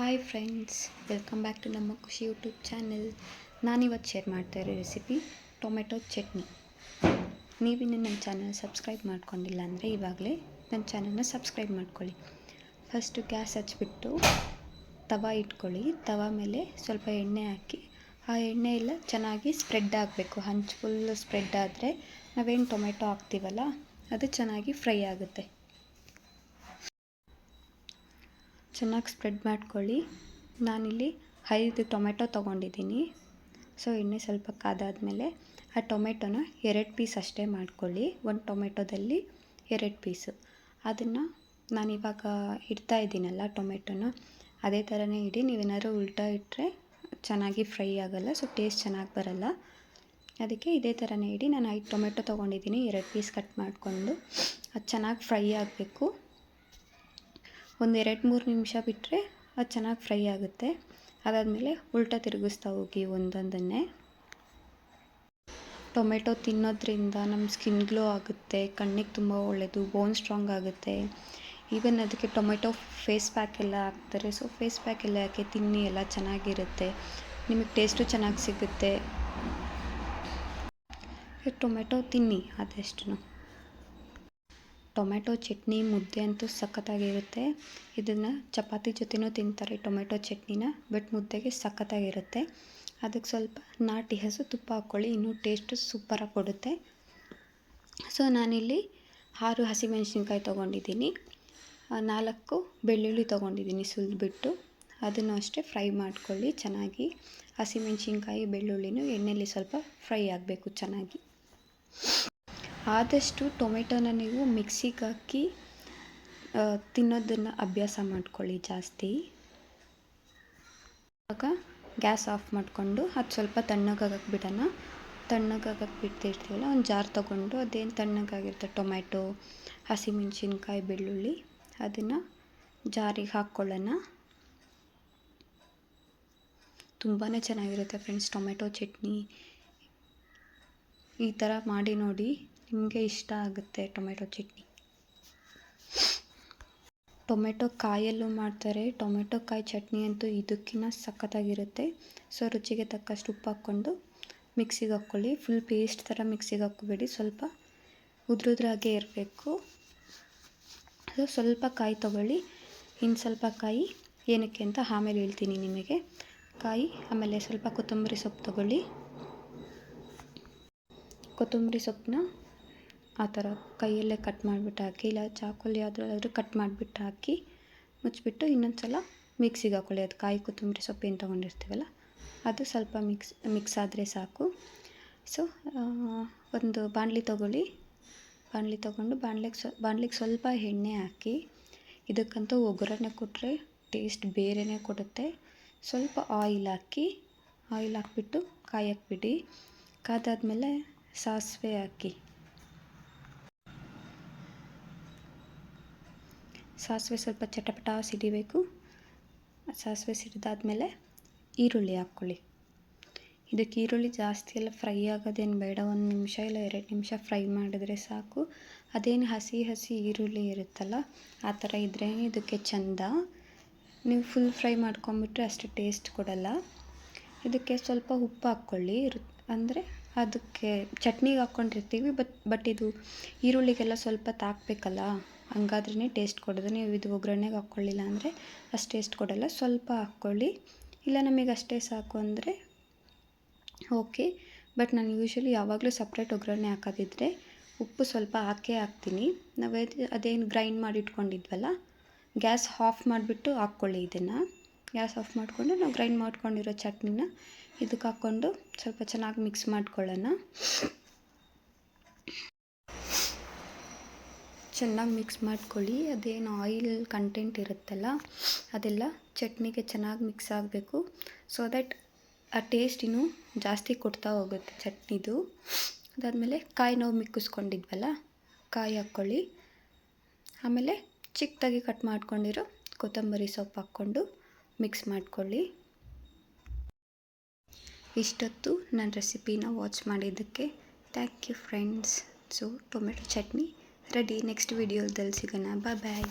Hi friends welcome back to ನಮ್ಮ Khushi YouTube channel ನಾನಿವತ್ತು share ಮಾಡ್ತಾ ಇರೋ ರೆಸಿಪಿ ಟೊಮೆಟೊ ಚಟ್ನಿ. ನೀವಿನ್ನು ನನ್ನ ಚಾನಲ್ ಸಬ್ಸ್ಕ್ರೈಬ್ ಮಾಡ್ಕೊಂಡಿಲ್ಲ ಅಂದರೆ ಇವಾಗಲೇ ನನ್ನ ಚಾನಲ್ನ ಸಬ್ಸ್ಕ್ರೈಬ್ ಮಾಡ್ಕೊಳ್ಳಿ. ಫಸ್ಟು ಗ್ಯಾಸ್ ಹಚ್ಚಿಬಿಟ್ಟು ತವ ಇಟ್ಕೊಳ್ಳಿ. ತವ ಮೇಲೆ ಸ್ವಲ್ಪ ಎಣ್ಣೆ ಹಾಕಿ. ಆ ಎಣ್ಣೆ ಎಲ್ಲ ಚೆನ್ನಾಗಿ ಸ್ಪ್ರೆಡ್ ಆಗಬೇಕು. ಹಂಚ್ ಫುಲ್ ಸ್ಪ್ರೆಡ್ ಆದರೆ ನಾವೇನು ಟೊಮೆಟೊ ಹಾಕ್ತೀವಲ್ಲ, ಅದು ಚೆನ್ನಾಗಿ ಫ್ರೈ ಆಗುತ್ತೆ. ಚೆನ್ನಾಗಿ ಸ್ಪ್ರೆಡ್ ಮಾಡ್ಕೊಳ್ಳಿ. ನಾನಿಲ್ಲಿ ಐದು ಟೊಮೆಟೊ ತೊಗೊಂಡಿದ್ದೀನಿ. ಸೊ, ಎಣ್ಣೆ ಸ್ವಲ್ಪ ಕಾದಾದಮೇಲೆ ಆ ಟೊಮೆಟೊನ ಎರಡು ಪೀಸ್ ಅಷ್ಟೇ ಮಾಡ್ಕೊಳ್ಳಿ. ಒಂದು ಟೊಮೆಟೊದಲ್ಲಿ ಎರಡು ಪೀಸು. ಅದನ್ನು ನಾನಿವಾಗ ಇಡ್ತಾ ಇದ್ದೀನಲ್ಲ ಟೊಮೆಟೊನ, ಅದೇ ಥರನೇ ಇಡಿ. ನೀವೇನಾದ್ರೂ ಉಲ್ಟಾ ಇಟ್ಟರೆ ಚೆನ್ನಾಗಿ ಫ್ರೈ ಆಗೋಲ್ಲ, ಸೊ ಟೇಸ್ಟ್ ಚೆನ್ನಾಗಿ ಬರಲ್ಲ. ಅದಕ್ಕೆ ಇದೇ ಥರನೇ ಇಡಿ. ನಾನು ಐದು ಟೊಮೆಟೊ ತೊಗೊಂಡಿದ್ದೀನಿ. ಎರಡು ಪೀಸ್ ಕಟ್ ಮಾಡಿಕೊಂಡು ಅದು ಚೆನ್ನಾಗಿ ಫ್ರೈ ಆಗಬೇಕು. ಒಂದು ಎರಡು ಮೂರು ನಿಮಿಷ ಬಿಟ್ಟರೆ ಅದು ಚೆನ್ನಾಗಿ ಫ್ರೈ ಆಗುತ್ತೆ. ಅದಾದಮೇಲೆ ಉಲ್ಟಾ ತಿರುಗಿಸ್ತಾ ಹೋಗಿ ಒಂದೊಂದನ್ನೇ. ಟೊಮೆಟೊ ತಿನ್ನೋದ್ರಿಂದ ನಮ್ಮ ಸ್ಕಿನ್ ಗ್ಲೋ ಆಗುತ್ತೆ, ಕಣ್ಣಿಗೆ ತುಂಬ ಒಳ್ಳೆಯದು ಬೋನ್ ಸ್ಟ್ರಾಂಗ್ ಆಗುತ್ತೆ. ಈವನ್ ಅದಕ್ಕೆ ಟೊಮೆಟೊ ಫೇಸ್ ಪ್ಯಾಕ್ ಎಲ್ಲ ಹಾಕ್ತಾರೆ. ಸೊ ಫೇಸ್ ಪ್ಯಾಕ್ ಎಲ್ಲ ಯಾಕೆ ತಿನ್ನಿ ಎಲ್ಲ ಚೆನ್ನಾಗಿರುತ್ತೆ. ನಿಮಗೆ ಟೇಸ್ಟು ಚೆನ್ನಾಗಿ ಸಿಗುತ್ತೆ. ಟೊಮೆಟೊ ತಿನ್ನಿ ಅದೆಷ್ಟು ಟೊಮೆಟೊ ಚಟ್ನಿ ಮುದ್ದೆ ಅಂತೂ ಸಖತ್ತಾಗಿರುತ್ತೆ. ಇದನ್ನು ಚಪಾತಿ ಜೊತೆಯೂ ತಿಂತಾರೆ ಟೊಮೆಟೊ ಚಟ್ನಿನ, ಬಟ್ ಮುದ್ದೆಗೆ ಸಖತ್ತಾಗಿರುತ್ತೆ. ಅದಕ್ಕೆ ಸ್ವಲ್ಪ ನಾಟಿ ಹಸು, ತುಪ್ಪ ಹಾಕ್ಕೊಳ್ಳಿ, ಇನ್ನೂ ಟೇಸ್ಟು ಸೂಪರಾಗಿ ಕೊಡುತ್ತೆ. ಸೊ, ನಾನಿಲ್ಲಿ ಆರು ಹಸಿಮೆಣ್ಸಿನ್ಕಾಯಿ ತೊಗೊಂಡಿದ್ದೀನಿ. ನಾಲ್ಕು ಬೆಳ್ಳುಳ್ಳಿ ತೊಗೊಂಡಿದ್ದೀನಿ ಸುಲಿದ್ಬಿಟ್ಟು. ಅದನ್ನು ಅಷ್ಟೇ ಫ್ರೈ ಮಾಡ್ಕೊಳ್ಳಿ ಚೆನ್ನಾಗಿ. ಹಸಿಮೆಣ್ಸಿನ್ಕಾಯಿ, ಬೆಳ್ಳುಳ್ಳಿನೂ ಎಣ್ಣೆಯಲ್ಲಿ ಸ್ವಲ್ಪ ಫ್ರೈ ಆಗಬೇಕು ಚೆನ್ನಾಗಿ. ಆದಷ್ಟು ಟೊಮೆಟೊನ ನೀವು ಮಿಕ್ಸಿಗೆ ಹಾಕಿ ತಿನ್ನೋದನ್ನು ಅಭ್ಯಾಸ ಮಾಡ್ಕೊಳ್ಳಿ ಜಾಸ್ತಿ. ಇವಾಗ ಗ್ಯಾಸ್ ಆಫ್ ಮಾಡಿಕೊಂಡು ಅದು ಸ್ವಲ್ಪ ತಣ್ಣಗಾಗಕ್ಕೆ ಬಿಡೋಣ ತಣ್ಣಗಾಗಕ್ಕೆ ಬಿಡ್ತಿರ್ತೀವಲ್ಲ ಒಂದು ಜಾರ್ ತೊಗೊಂಡು ಅದೇನು ತಣ್ಣಗಾಗಿರುತ್ತೆ ಟೊಮ್ಯಾಟೊ ಹಸಿಮೆಣ್ಸಿನ್ಕಾಯಿ, ಬೆಳ್ಳುಳ್ಳಿ, ಅದನ್ನು ಜಾರಿಗೆ ಹಾಕ್ಕೊಳ್ಳೋಣ. ತುಂಬಾ ಚೆನ್ನಾಗಿರುತ್ತೆ ಫ್ರೆಂಡ್ಸ್ ಟೊಮೆಟೊ ಚಟ್ನಿ. ಈ ಥರ ಮಾಡಿ ನೋಡಿ. ನಿಮಗೆ ಇಷ್ಟ ಆಗುತ್ತೆ ಟೊಮೆಟೊ ಚಟ್ನಿ? ಟೊಮೆಟೊ ಕಾಯಲ್ಲೂ ಮಾಡ್ತಾರೆ. ಟೊಮೆಟೊ ಕಾಯಿ ಚಟ್ನಿ ಅಂತೂ ಇದಕ್ಕಿಂತ ಸಖತ್ತಾಗಿರುತ್ತೆ. ಸೊ, ರುಚಿಗೆ ತಕ್ಕಷ್ಟು ಉಪ್ಪು ಹಾಕ್ಕೊಂಡು ಮಿಕ್ಸಿಗೆ ಹಾಕ್ಕೊಳ್ಳಿ. ಫುಲ್ ಪೇಸ್ಟ್ ಥರ ಮಿಕ್ಸಿಗೆ ಹಾಕ್ಕೋಬೇಡಿ. ಸ್ವಲ್ಪ ಉದ್ರುದ್ರಾಗೆ ಇರಬೇಕು. ಸೊ ಸ್ವಲ್ಪ ಕಾಯಿ ತೊಗೊಳ್ಳಿ. ಇನ್ನು ಸ್ವಲ್ಪ ಕಾಯಿ ಏನಕ್ಕೆ ಅಂತ ಆಮೇಲೆ ಹೇಳ್ತೀನಿ ನಿಮಗೆ. ಕಾಯಿ, ಆಮೇಲೆ ಸ್ವಲ್ಪ ಕೊತ್ತಂಬರಿ ಸೊಪ್ಪು ತೊಗೊಳ್ಳಿ. ಕೊತ್ತಂಬರಿ ಸೊಪ್ಪನ್ನ ಆ ಥರ ಕೈಯಲ್ಲೇ ಕಟ್ ಮಾಡಿಬಿಟ್ಟು ಹಾಕಿ, ಇಲ್ಲ ಚಾಕುಲಿ ಯಾವುದ್ರಲ್ಲಾದರೂ ಕಟ್ ಮಾಡಿಬಿಟ್ಟು ಹಾಕಿ ಮುಚ್ಚಿಬಿಟ್ಟು ಇನ್ನೊಂದು ಸಲ ಮಿಕ್ಸಿಗೆ ಹಾಕ್ಕೊಳ್ಳಿ ಅದು ಕಾಯಿ ಕೊತ್ತಂಬರಿ ಸೊಪ್ಪು ಏನು ತೊಗೊಂಡಿರ್ತೀವಲ್ಲ, ಅದು ಸ್ವಲ್ಪ ಮಿಕ್ಸ್ ಮಿಕ್ಸ್ ಆದರೆ ಸಾಕು. ಸೊ ಒಂದು ಬಾಣಲಿ ತೊಗೊಳ್ಳಿ. ಬಾಣಲಿ ತೊಗೊಂಡು ಬಾಣಲಿಗೆ ಸ್ವ, ಬಾಣಲಿಗೆ ಸ್ವಲ್ಪ ಎಣ್ಣೆ ಹಾಕಿ, ಇದಕ್ಕಂತೂ ಒಗ್ಗರಣೆ ಕೊಟ್ಟರೆ ಟೇಸ್ಟ್ ಬೇರೆಯೇ ಕೊಡುತ್ತೆ. ಸ್ವಲ್ಪ ಆಯಿಲ್ ಹಾಕಿ, ಆಯಿಲ್ ಹಾಕ್ಬಿಟ್ಟು ಕಾಯಿ ಬಿಡಿ ಕಾದಾದ್ಮೇಲೆ ಸಾಸಿವೆ ಹಾಕಿ. ಸಾಸಿವೆ ಸ್ವಲ್ಪ ಚಟಪಟ ಸಿಡಿಬೇಕು. ಸಾಸಿವೆ ಸಿಡಿದಾದ್ಮೇಲೆ ಈರುಳ್ಳಿ ಹಾಕ್ಕೊಳ್ಳಿ. ಇದಕ್ಕೆ ಈರುಳ್ಳಿ ಜಾಸ್ತಿ ಎಲ್ಲ ಫ್ರೈ ಆಗೋದೇನು ಬೇಡ, ಒಂದು ನಿಮಿಷ ಇಲ್ಲ, ಎರಡು ನಿಮಿಷ ಫ್ರೈ ಮಾಡಿದ್ರೆ ಸಾಕು. ಅದೇನು ಹಸಿ ಹಸಿ ಈರುಳ್ಳಿ ಇರುತ್ತಲ್ಲ, ಆ ಥರ ಇದ್ರೆ ಇದಕ್ಕೆ ಚೆಂದ. ನೀವು ಫುಲ್ ಫ್ರೈ ಮಾಡ್ಕೊಂಬಿಟ್ರೆ ಅಷ್ಟು ಟೇಸ್ಟ್ ಕೊಡಲ್ಲ. ಇದಕ್ಕೆ ಸ್ವಲ್ಪ ಉಪ್ಪು ಹಾಕ್ಕೊಳ್ಳಿ. ಅಂದರೆ ಅದಕ್ಕೆ ಚಟ್ನಿಗೆ ಹಾಕ್ಕೊಂಡಿರ್ತೀವಿ ಬಟ್ ಬಟ್ ಇದು ಈರುಳ್ಳಿಗೆಲ್ಲ ಸ್ವಲ್ಪ ತಾಕಬೇಕಲ್ಲ. ಹಂಗಾದ್ರೇ ಟೇಸ್ಟ್ ಕೊಡೋದು. ನೀವು ಇದು ಒಗ್ಗರಣೆಗೆ ಹಾಕ್ಕೊಳ್ಳಿಲ್ಲ ಅಂದರೆ ಅಷ್ಟು ಟೇಸ್ಟ್ ಕೊಡೋಲ್ಲ. ಸ್ವಲ್ಪ ಹಾಕ್ಕೊಳ್ಳಿ. ಇಲ್ಲ ನಮಗೆ ಅಷ್ಟೇ ಸಾಕು ಅಂದರೆ ಓಕೆ ಬಟ್ ನಾನು ಯೂಶ್ವಲಿ ಯಾವಾಗಲೂ ಸಪ್ರೇಟ್ ಒಗ್ಗರಣೆ ಹಾಕೋದಿದ್ರೆ ಉಪ್ಪು ಸ್ವಲ್ಪ ಹಾಕೇ ಹಾಕ್ತೀನಿ. ನಾವೇ ಅದೇನು ಗ್ರೈಂಡ್ ಮಾಡಿ ಇಟ್ಕೊಂಡಿದ್ವಲ್ಲ, ಗ್ಯಾಸ್ ಆಫ್ ಮಾಡಿಬಿಟ್ಟು ಹಾಕ್ಕೊಳ್ಳಿ ಇದನ್ನು. ಗ್ಯಾಸ್ ಆಫ್ ಮಾಡಿಕೊಂಡು ನಾವು ಗ್ರೈಂಡ್ ಮಾಡ್ಕೊಂಡಿರೋ ಚಟ್ನಿನ ಇದಕ್ಕೆ ಹಾಕ್ಕೊಂಡು ಸ್ವಲ್ಪ ಚೆನ್ನಾಗಿ ಮಿಕ್ಸ್ ಮಾಡ್ಕೊಳ್ಳೋಣ. ಚೆನ್ನಾಗಿ ಮಿಕ್ಸ್ ಮಾಡ್ಕೊಳ್ಳಿ. ಅದೇನು ಆಯಿಲ್ ಕಂಟೆಂಟ್ ಇರುತ್ತಲ್ಲ, ಅದೆಲ್ಲ ಚಟ್ನಿಗೆ ಚೆನ್ನಾಗಿ ಮಿಕ್ಸ್ ಆಗಬೇಕು. ಸೊ ದಟ್ ಆ ಟೇಸ್ಟ್ ಇನ್ನೂ ಜಾಸ್ತಿ ಕೊಡ್ತಾ ಹೋಗುತ್ತೆ ಚಟ್ನಿದು. ಅದಾದಮೇಲೆ ಕಾಯಿ ನಾವು ಮಿಕ್ಕಿಸ್ಕೊಂಡಿದ್ವಲ್ಲ, ಕಾಯಿ ಹಾಕ್ಕೊಳ್ಳಿ. ಆಮೇಲೆ ಚಿಕ್ಕದಾಗಿ ಕಟ್ ಮಾಡ್ಕೊಂಡಿರೋ ಕೊತ್ತಂಬರಿ ಸೊಪ್ಪು ಹಾಕ್ಕೊಂಡು ಮಿಕ್ಸ್ ಮಾಡ್ಕೊಳ್ಳಿ. ಇಷ್ಟೊತ್ತು ನನ್ನ ರೆಸಿಪಿನ ವಾಚ್ ಮಾಡಿದ್ದಕ್ಕೆ thank you friends so tomato chutney. Ready. Next వీడియోలు తెలుసుకున్నా బాయ్.